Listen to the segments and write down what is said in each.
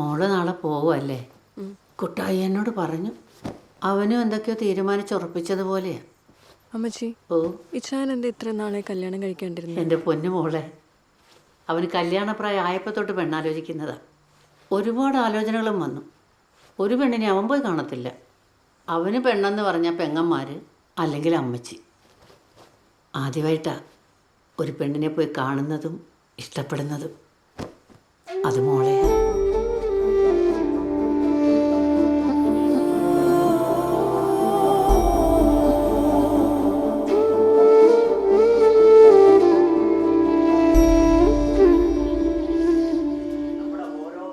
മോൾ നാളെ പോവല്ലേ കുട്ടായി എന്നോട് പറഞ്ഞു. അവനും എന്തൊക്കെയോ തീരുമാനിച്ചുറപ്പിച്ചതുപോലെയാ. അമ്മച്ചി ഓ. ഇച്ചാൻ എന്താ ഇത്ര നാളെ കല്യാണം കഴിക്കാണ്ടിരുന്നത് എന്റെ പൊന്നു മോളെ അവന് കല്യാണപ്രായം ആയപ്പോൾ തൊട്ട് പെണ്ണാലോചിക്കുന്നതാ. ഒരുപാട് ആലോചനകളും വന്നു. ഒരു പെണ്ണിനെ അവൻ പോയി കാണത്തില്ല. അവന് പെണ്ണെന്ന് പറഞ്ഞ പെങ്ങന്മാര് അല്ലെങ്കിൽ അമ്മച്ചി. ആദ്യമായിട്ടാ ഒരു പെണ്ണിനെ പോയി കാണുന്നതും ഇഷ്ടപ്പെടുന്നതും. അത് മോളെ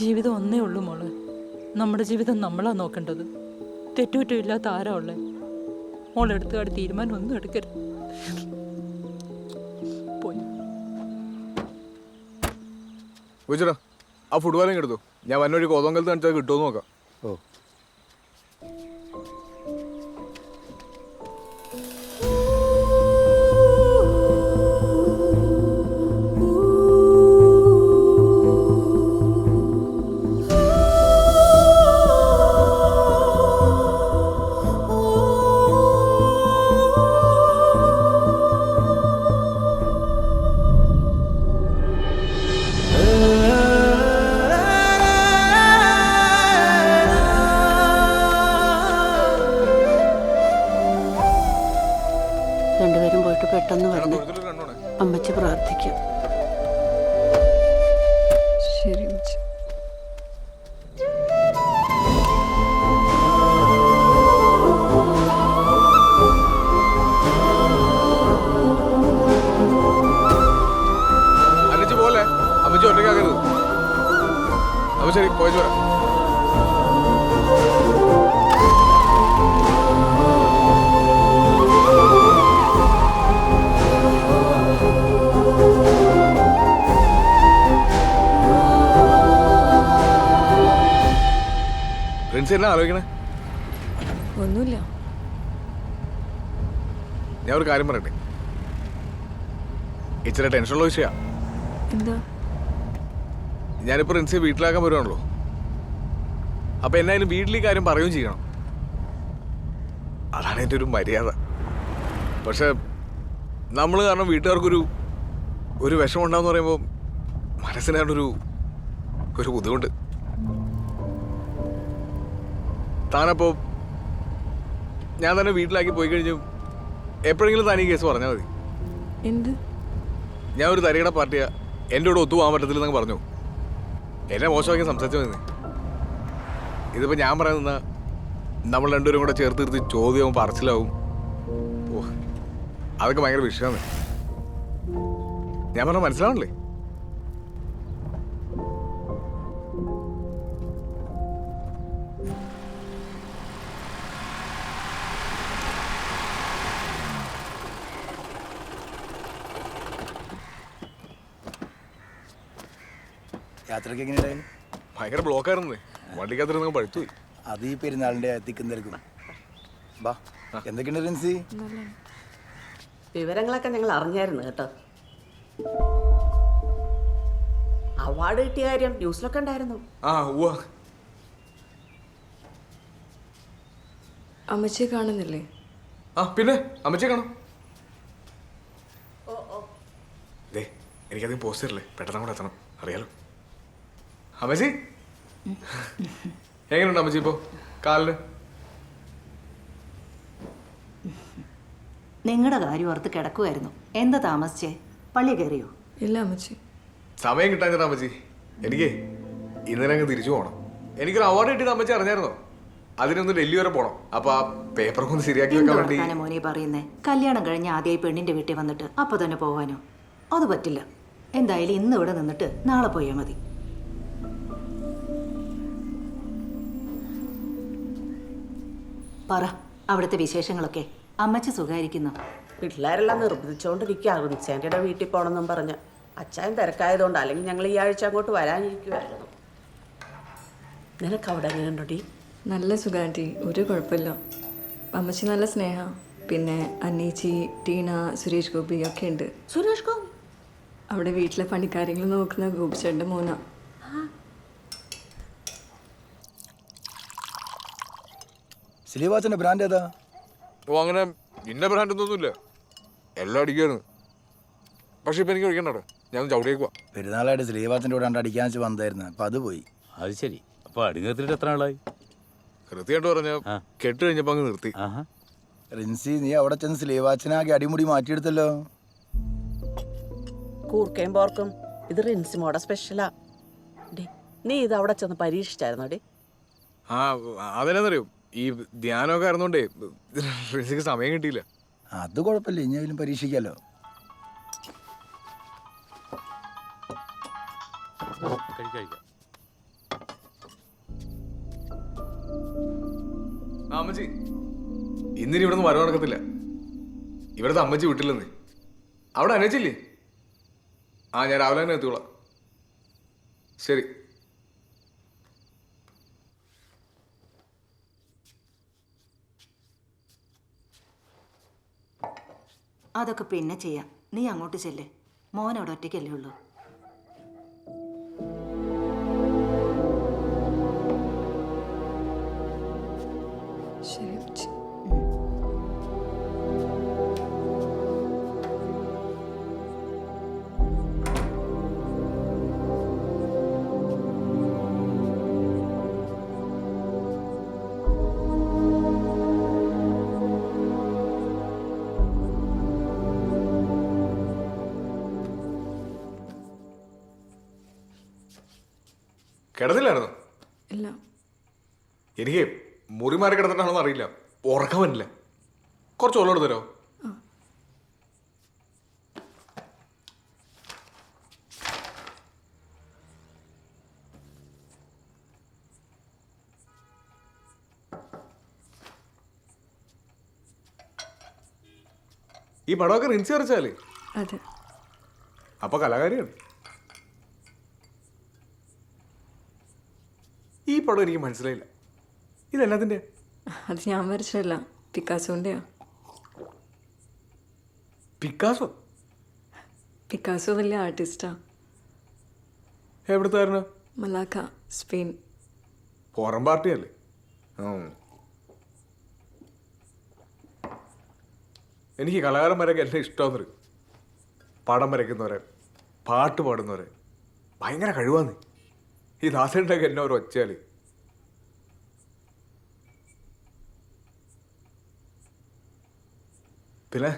ജീവിതം ഒന്നേ ഉള്ളൂ മോൾ. നമ്മുടെ ജീവിതം നമ്മളാ നോക്കേണ്ടത്. തെറ്റുകുറ്റം ഇല്ലാത്ത ആരാ ഉള്ളേ? മോളെടുത്ത് കാടി തീരുമാനം ഒന്നും എടുക്കരുത്. പോയി. ആ ഫുട്ബോളിങ് എടുത്തു ഞാൻ വന്നൊരു കോതോങ്കലത്ത് കാണിച്ചാൽ കിട്ടുമോ നോക്കാം. രണ്ടുപേരും പോയിട്ട് പെട്ടെന്ന് വരണം അമ്മച്ചി പ്രാർത്ഥിക്കും. എന്നാ ആലോചിക്കണേ? ഒന്നുമില്ല. ഞാൻ ഒരു കാര്യം പറയട്ടെ? ഇച്ചിരി ടെൻഷനുള്ള വിഷയമാണ് എന്താ? ഞാനിപ്പോൾ റിൻസിയെ വീട്ടിലാക്കാൻ വരുവാണല്ലോ. അപ്പൊ എന്നായാലും വീട്ടിൽ ഈ കാര്യം പറയുകയും ചെയ്യണം. അതാണ് എന്റെ ഒരു മര്യാദ. പക്ഷെ നമ്മൾ കാരണം വീട്ടുകാർക്കൊരു ഒരു വിഷമം ഉണ്ടാന്ന് പറയുമ്പോൾ മനസ്സിനാണൊരു ഒരു ബുദ്ധിമുട്ട്. താനപ്പോൾ ഞാൻ തന്നെ വീട്ടിലാക്കി പോയി കഴിഞ്ഞു. എപ്പോഴെങ്കിലും താൻ ഈ കേസ് പറഞ്ഞാൽ മതി. എന്ത്? ഞാൻ ഒരു തരികട പാർട്ടിയാ. എന്റെ കൂടെ ഒത്തുപോകാൻ പറ്റത്തില്ലെന്നങ്ങ് പറഞ്ഞു. എന്നെ മോശമാക്കി സംസാരിച്ചു വന്നേ ഇതിപ്പോ ഞാൻ പറയുന്ന നമ്മൾ രണ്ടുപേരും കൂടെ ചേർത്ത് നിർത്തി ചോദ്യവും പറച്ചിലാവും. ഓ അതൊക്കെ ഭയങ്കര വിഷയമാണ്. ഞാൻ പറഞ്ഞ മനസ്സിലാവണില്ലേ? യാത്രയ്ക്ക് എങ്ങനെയുണ്ടായിരുന്നു ഭയങ്കര ബ്ലോക്കായിരുന്നു. വണ്ടിക്കകത്തിരുന്ന് പഴുത്തു പഠിച്ചു അത് ഈ പെരുന്നാളിന്റെ തിക്കും തിരക്കും ബാ എന്തൊക്കെയുണ്ട് റിൻസി? വിവരങ്ങളൊക്കെ ഞങ്ങൾ അറിഞ്ഞായിരുന്നു കേട്ടോ. അവാർഡ് കിട്ടിയ കാര്യം ന്യൂസിലൊക്കെ ഉണ്ടായിരുന്നു. ആ ഉവ്വ. അമ്മച്ചിയെ കാണുന്നില്ലേ? ആ പിന്നെ? അമ്മച്ചെ കാണാം. ദേ എനിക്കധികം പോസ്റ്റ് തരില്ലേ? പെട്ടെന്ന് കൂടെ എത്തണം. അറിയാലോ. അമ്മച്ചി? എങ്ങനെയുണ്ട് അമ്മച്ചി ഇപ്പോ? കാലിന് നിങ്ങളുടെ കാര്യം ഓർത്ത് കിടക്കുമായിരുന്നു എന്താ താമസിച്ചേ? പള്ളി കയറിയോ? ഇല്ല അമ്മച്ചി. സമയം കിട്ടാൻ അമ്മച്ചി. എനിക്ക് ഇന്നലെ അങ്ങ് തിരിച്ചു പോകണം എനിക്കൊരു അവാർഡ് കിട്ടിയത് അമ്മച്ചി അറിഞ്ഞായിരുന്നോ? അതിനൊന്ന് ഡൽഹി വരെ പോണം. അപ്പൊ ആ പേപ്പറൊക്കെ ഒന്ന് ശരിയാക്കി വെക്കാൻ വേണ്ടി മോനെ പറയുന്നേ? കല്യാണം കഴിഞ്ഞ് ആദ്യമായി പെണ്ണിന്റെ വീട്ടിൽ വന്നിട്ട് അപ്പൊ തന്നെ പോവാനോ? അത് പറ്റില്ല. എന്തായാലും ഇന്ന് ഇവിടെ നിന്നിട്ട് നാളെ പോയാൽ മതി. പറ അവിടുത്തെ വിശേഷങ്ങളൊക്കെ. അമ്മച്ചി സുഖായിരിക്കുന്നു? പിള്ളേരെല്ലാം നിർബന്ധിച്ചുകൊണ്ടിരിക്കുക റിൻസാന്റിയുടെ വീട്ടിൽ പോകണമെന്നും പറഞ്ഞ്. അച്ചായൻ തിരക്കായതുകൊണ്ട് അല്ലെങ്കിൽ ഞങ്ങൾ ഈ ആഴ്ച അങ്ങോട്ട് വരാനിരിക്കുമായിരുന്നു നിനക്ക് അവിടെ എങ്ങനെയുണ്ടോടി നല്ല സുഖാന്റി ഒരു കുഴപ്പമില്ല. അമ്മച്ചി നല്ല സ്നേഹ. പിന്നെ അന്നീച്ചി ടീന സുരേഷ് ഗോപി ഒക്കെ ഉണ്ട്. സുരേഷ് ഗോപി? അവിടെ വീട്ടിലെ പണിക്കാര്യങ്ങൾ നോക്കുന്ന ഗോപിച്ചേട്ടന്റെ മോന. സ്ലീവാച്ചന്റെ ബ്രാൻഡ് ഏതാ? ഓ അങ്ങനെ ഇന്ന ബ്രാൻഡ് ഒന്നുമില്ല. എല്ലാം അടിക്കാണ് പക്ഷെ ഇപ്പൊ എനിക്ക് ഒഴിക്കണ്ടോ ഞാൻ ചവിടിയേക്കുവാ പെരുന്നാളായിട്ട് സ്ലീവാച്ചന്റെ കൂടെ കണ്ട് അടിക്കാൻ വെച്ച് വന്നായിരുന്നു. അപ്പൊ അത് പോയി. അത് ശരി. അപ്പൊ അടിഞ്ഞിട്ട് എത്ര ആളായി കൃത്യമായിട്ട് പറഞ്ഞ കെട്ട് കഴിഞ്ഞപ്പോ അങ്ങ് നിർത്തി. റിൻസി നീ അവിടെ ചെന്ന് സ്ലീവാച്ചനാകെ അടിമുടി മാറ്റിയെടുത്തല്ലോ. കൂർക്കയും പോർക്കും. ഇത് റിൻസിമോടെ സ്പെഷ്യലാ നീ ഇത് അവിടെ ചെന്ന് പരീക്ഷിച്ചായിരുന്നോ ഡി? ആ അതിനെന്നറിയോ ഈ ധ്യാനമൊക്കെ ആയിരുന്നോണ്ടേ റിൻസിക്ക് സമയം കിട്ടിയില്ല. അത് കുഴപ്പമില്ല. ഇനിയെങ്കിലും പരീക്ഷിക്കാലോ. അമ്മച്ചി. ഇന്നിനി ഇവിടെ നിന്ന് വരവ് നടക്കത്തില്ല. ഇവിടുത്തെ അമ്മച്ചി വിട്ടില്ലെന്ന് അവിടെ അനച്ചില്ലേ ആ ഞാൻ രാവിലെ തന്നെ എത്തിക്കോളാം. ശരി. അതൊക്കെ പിന്നെ ചെയ്യാം. നീ അങ്ങോട്ട് ചെല്ലേ. അവിടെ ഒറ്റയ്ക്കല്ലേ ഉള്ളൂ. കിടന്നില്ലായിരുന്നു? ഇല്ല. എനിക്ക് മുറി മാറി കിടന്നിട്ടാണെന്ന് അറിയില്ല. ഉറക്കം വരില്ല. കുറച്ച് വെള്ളം എടുത്തരോ ഈ പടമൊക്കെ റിൻസി വരച്ചാലേ? അതെ. അപ്പൊ കലാകാരിയാണ്. പടം എനിക്ക് മനസ്സിലായില്ല. ഇതെല്ലാത്തിന്റെ? അത് ഞാൻ വരച്ചല്ല പിക്കാസോന്റെയാ. പിക്കാസോ? പിക്കാസോ വലിയ ആർട്ടിസ്റ്റാ. എവിടുത്തായിരുന്നു മലാക്ക സ്പെയിൻ. ഫോറൻ പാർട്ടിയല്ലേ? അല്ലേ എനിക്ക് കലാകാരന്മാരൊക്കെ എല്ലാം ഇഷ്ടമെന്നൊരു പടം വരയ്ക്കുന്നവരെ പാട്ട് പാടുന്നവരെ. ഭയങ്കര കഴിവാന്ന്. ഈ ദാസേട്ടൊക്കെ എന്നെ ഒരു ഒച്ചയാൽ പിന്നെ?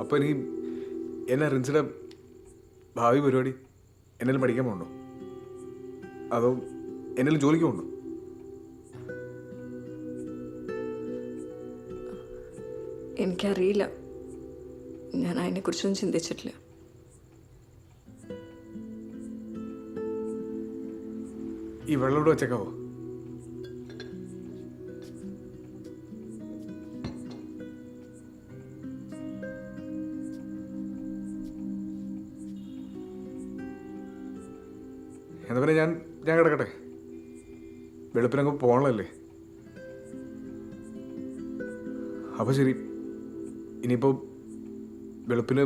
അപ്പോൾ ഇനി എന്നെ റിൻസിയുടെ ഭാവി പരിപാടി? എന്നാലും പഠിക്കാൻ പോകണ്ടോ അതോ എന്നാലും ജോലിക്ക് പോകണ്ടോ എനിക്കറിയില്ല. ഞാൻ അതിനെക്കുറിച്ചൊന്നും ചിന്തിച്ചിട്ടില്ല. ഈ വെള്ളം ഇവിടെ വെച്ചേക്കാവോ? ഞാൻ ഞാൻ കിടക്കട്ടെ. വെളുപ്പിനങ്ങ് പോകണല്ലേ അപ്പോൾ ശരി. ഇനിയിപ്പോൾ വെളുപ്പിന്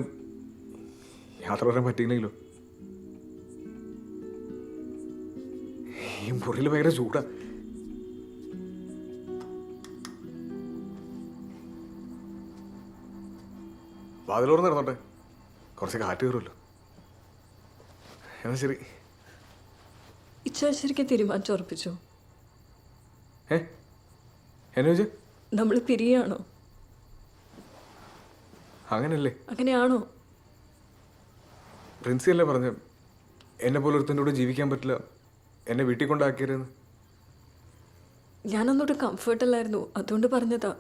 യാത്ര വരാൻ പറ്റിയില്ലെങ്കിലോ? ഈ മുറിയിൽ ഭയങ്കര ചൂടാ. വാതിലോർന്ന് നടന്നോട്ടെ കുറച്ച് കാറ്റ് കയറുമല്ലോ. എന്നാ ശരി. ശരിക്കും തീരുമാനിച്ചു ഉറപ്പിച്ചു? നമ്മൾ പിരിയാണോ? അങ്ങനല്ലേ? അങ്ങനെയാണോ? പ്രിൻസി അല്ലേ പറഞ്ഞു എന്നെ പോലെ ഒരുത്തന്റെ കൂടെ ജീവിക്കാൻ പറ്റില്ല എന്നെ വീട്ടിൽ കൊണ്ടാക്കിയതെന്ന് ഞാനൊന്നുകൂടെ കംഫർട്ടല്ലായിരുന്നു അതുകൊണ്ട് പറഞ്ഞതാ.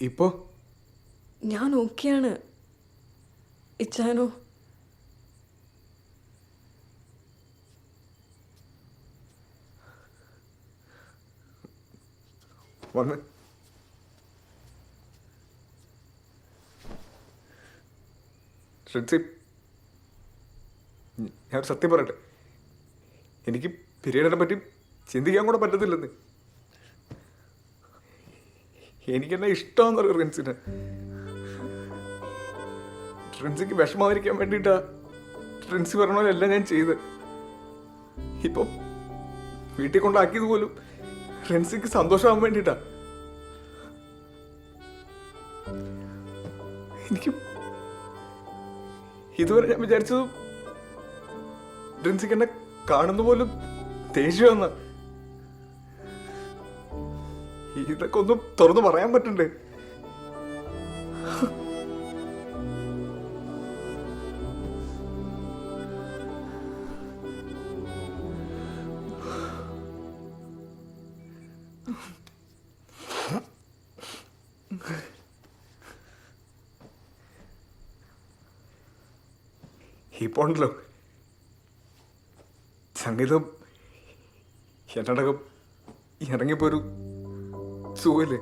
ഇപ്പോ? ഞാൻ ഓക്കെയാണ്. ഇച്ചാനോ വന്ന്. ഷിൻസി ഞാൻ സത്യം പറയട്ടെ? എനിക്ക് പിരീഡിനെ പറ്റി ചിന്തിക്കാൻ കൂടെ പറ്റത്തില്ലെന്ന്. എനിക്കെന്നെ ഇഷ്ടമാണെന്നറിയോ റിൻസിന്. റിൻസിക്ക് വിഷമാതിരിക്കാൻ വേണ്ടിയിട്ടാ റിൻസി പറഞ്ഞ പോലെ എല്ലാം ഞാൻ ചെയ്ത് ഇപ്പം വീട്ടിൽ കൊണ്ടാക്കിയത് പോലും റിൻസിക്ക് സന്തോഷമാകാൻ വേണ്ടിട്ടാ എനിക്ക് ഇതുവരെ ഞാൻ വിചാരിച്ചത് റെൻസിക്ക് എന്നെ കാണുന്ന പോലും ദേഷ്യമെന്ന ഇതൊക്കെ ഒന്നും തുറന്നു പറയാൻ പറ്റണ്ടേ? ഇപ്പോൾ ഉണ്ടല്ലോ സംഗീതം എന്നടക്കം ഇറങ്ങിയപ്പോ ഒരു സുഖല്ലേ?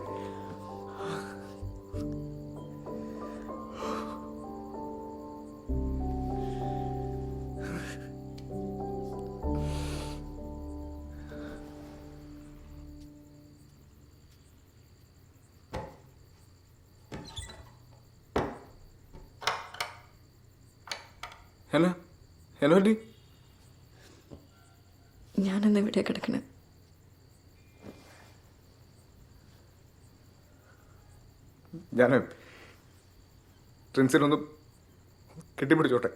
ഹലോ ഹലോ ഡി ഞാനെന്ന് ഇവിടെ കിടക്കണേ? ഞാൻ ട്രിൻസിനൊന്ന് കെട്ടിപ്പിടിച്ചോട്ടെ.